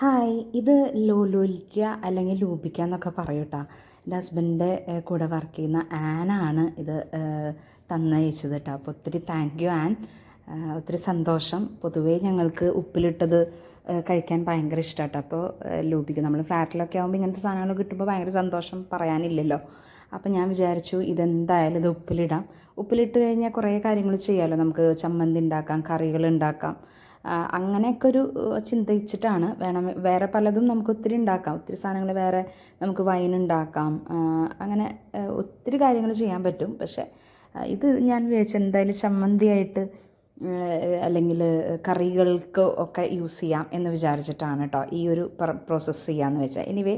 Hi ഇത് ലോലോലിക്ക അല്ലെങ്കിൽ ലൂപിക്ക എന്നൊക്കെ പറയും കേട്ടോ എന്റെ ഹസ്ബൻഡിന്റെ കൂടെ വർക്ക് ചെയ്യുന്ന ആനാണ് ഇത് തന്നയച്ചത് കേട്ടോ അപ്പോൾ ഒത്തിരി താങ്ക് യു ആൻ. ഒത്തിരി സന്തോഷം. പൊതുവേ ഞങ്ങൾക്ക് ഉപ്പിലിട്ടത് കഴിക്കാൻ ഭയങ്കര ഇഷ്ടമാട്ടോ അപ്പോൾ ലൂപിക്ക നമ്മൾ ഫ്ലാറ്റിലൊക്കെ ആകുമ്പോൾ ഇങ്ങനത്തെ സാധനങ്ങൾ കിട്ടുമ്പോൾ ഭയങ്കര സന്തോഷം പറയാനില്ലല്ലോ. അപ്പോൾ ഞാൻ വിചാരിച്ചു ഇതെന്തായാലും ഇത് ഉപ്പിലിടാം. ഉപ്പിലിട്ട് കഴിഞ്ഞാൽ കുറേ കാര്യങ്ങൾ ചെയ്യാമല്ലോ നമുക്ക് ചമ്മന്തി ഉണ്ടാക്കാം കറികൾ ഉണ്ടാക്കാം അങ്ങനെയൊക്കെ ഒരു ചിന്തിച്ചിട്ടാണ് വേണം വേറെ പലതും നമുക്ക് ഒത്തിരി ഉണ്ടാക്കാം. ഒത്തിരി സാധനങ്ങൾ വേറെ നമുക്ക് വൈൻ ഉണ്ടാക്കാം. അങ്ങനെ ഒത്തിരി കാര്യങ്ങൾ ചെയ്യാൻ പറ്റും. പക്ഷേ ഇത് ഞാൻ വിചാരിച്ചു എന്തായാലും ചമ്മന്തിയായിട്ട് അല്ലെങ്കിൽ കറികൾക്ക് ഒക്കെ യൂസ് ചെയ്യാം എന്ന് വിചാരിച്ചിട്ടാണ് കേട്ടോ ഈ ഒരു പ്രോസസ്സ് ചെയ്യാമെന്ന് വെച്ചാൽ എനിവേ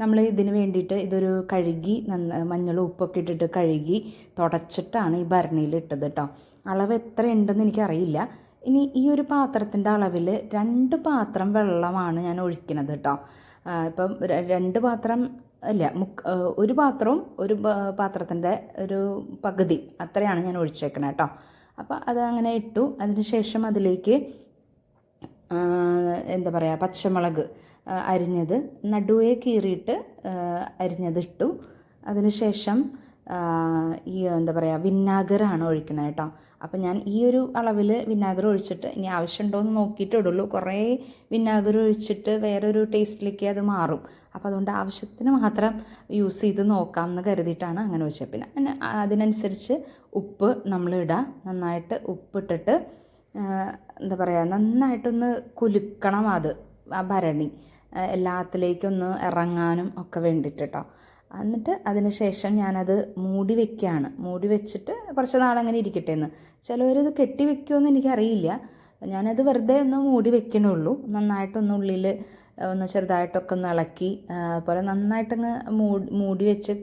നമ്മൾ ഇതിന് വേണ്ടിയിട്ട് ഇതൊരു കഴുകി നന്ന മഞ്ഞളും ഉപ്പൊക്കെ ഇട്ടിട്ട് കഴുകി തുടച്ചിട്ടാണ് ഈ ഭരണിയിൽ ഇട്ടത് കേട്ടോ അളവ് എത്ര ഉണ്ടെന്ന് എനിക്കറിയില്ല. ഇനി ഈ ഒരു പാത്രത്തിന്റെ അളവിൽ രണ്ട് പാത്രം വെള്ളമാണ് ഞാൻ ഒഴിക്കുന്നത് കേട്ടോ. ഇപ്പം രണ്ട് പാത്രം അല്ല മുക്ക് ഒരു പാത്രവും ഒരു പാത്രത്തിന്റെ ഒരു പകുതി അത്രയാണ് ഞാൻ ഒഴിച്ചേക്കണേ കേട്ടോ. അപ്പോൾ അത് അങ്ങനെ ഇട്ടു. അതിനുശേഷം അതിലേക്ക് എന്താ പറയുക പച്ചമുളക് അരിഞ്ഞത് നടുവേ കീറിയിട്ട് അരിഞ്ഞത് ഇട്ടു അതിനുശേഷം ഈ എന്താ പറയുക വിന്നാഗറാണ് ഒഴിക്കുന്നത് കേട്ടോ. അപ്പം ഞാൻ ഈ ഒരു അളവിൽ വിന്നാഗർ ഒഴിച്ചിട്ട് ഇനി ആവശ്യമുണ്ടോ എന്ന് നോക്കിയിട്ട് ഇടുള്ളൂ കുറേ വിന്നാഗർ ഒഴിച്ചിട്ട് വേറൊരു ടേസ്റ്റിലേക്ക് അത് മാറും. അപ്പോൾ അതുകൊണ്ട് ആവശ്യത്തിന് മാത്രം യൂസ് ചെയ്ത് നോക്കാം എന്ന് കരുതിയിട്ടാണ് അങ്ങനെ വെച്ചത് പിന്നെ അതിന് അതിനനുസരിച്ച് ഉപ്പ് നമ്മൾ ഇടുക നന്നായിട്ട് ഉപ്പിട്ടിട്ട് എന്താ പറയുക നന്നായിട്ടൊന്ന് കുലുക്കണം അത് ആ ഭരണി. എല്ലാത്തിലേക്കൊന്ന് ഇറങ്ങാനും ഒക്കെ വേണ്ടിയിട്ട് കേട്ടോ. എന്നിട്ട് അതിന് ശേഷം ഞാനത് മൂടി വെക്കുകയാണ് മൂടി വെച്ചിട്ട് കുറച്ച് നാളങ്ങനെ ഇരിക്കട്ടെ എന്ന് ചിലവരിത് കെട്ടി വെക്കുമെന്ന് എനിക്കറിയില്ല. ഞാനത് വെറുതെ ഒന്ന് മൂടി വെക്കണുള്ളൂ നന്നായിട്ടൊന്ന് ഉള്ളിൽ ഒന്ന് ചെറുതായിട്ടൊക്കെ ഒന്ന് ഇളക്കി അതുപോലെ നന്നായിട്ടങ്ങ് മൂടി മൂടി വെച്ച്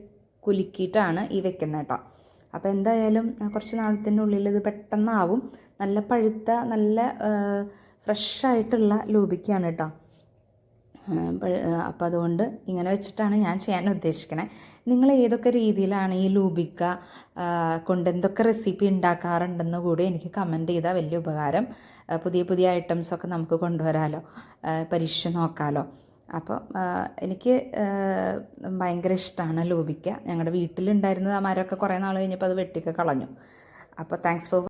കുലുക്കിയിട്ടാണ് ഈ വെക്കുന്നത് കേട്ടോ. അപ്പോൾ എന്തായാലും കുറച്ച് നാളത്തിന്റെ ഉള്ളിൽ ഇത് പെട്ടെന്നാവും. നല്ല പഴുത്ത നല്ല ഫ്രഷ് ആയിട്ടുള്ള ലൂബിക്കാണ് കേട്ടോ. അപ്പോൾ അതുകൊണ്ട് ഇങ്ങനെ വെച്ചിട്ടാണ് ഞാൻ ചെയ്യാൻ ഉദ്ദേശിക്കുന്നത് നിങ്ങൾ ഏതൊക്കെ രീതിയിലാണ് ഈ ലൂബിക്ക കൊണ്ട് എന്തൊക്കെ റെസിപ്പി ഉണ്ടാക്കാറുണ്ടെന്ന് കൂടി എനിക്ക് കമന്റ് ചെയ്താൽ വലിയ ഉപകാരം. പുതിയ പുതിയ ഐറ്റംസൊക്കെ നമുക്ക് കൊണ്ടുവരാമല്ലോ പരീക്ഷ നോക്കാമല്ലോ അപ്പോൾ എനിക്ക് ഭയങ്കര ഇഷ്ടമാണ് ലൂബിക്ക. ഞങ്ങളുടെ വീട്ടിലുണ്ടായിരുന്നത് ആ മരമൊക്കെ കുറേ നാൾ കഴിഞ്ഞപ്പോൾ അത് വെട്ടിയൊക്കെ കളഞ്ഞു. അപ്പോൾ താങ്ക്സ് ഫോർ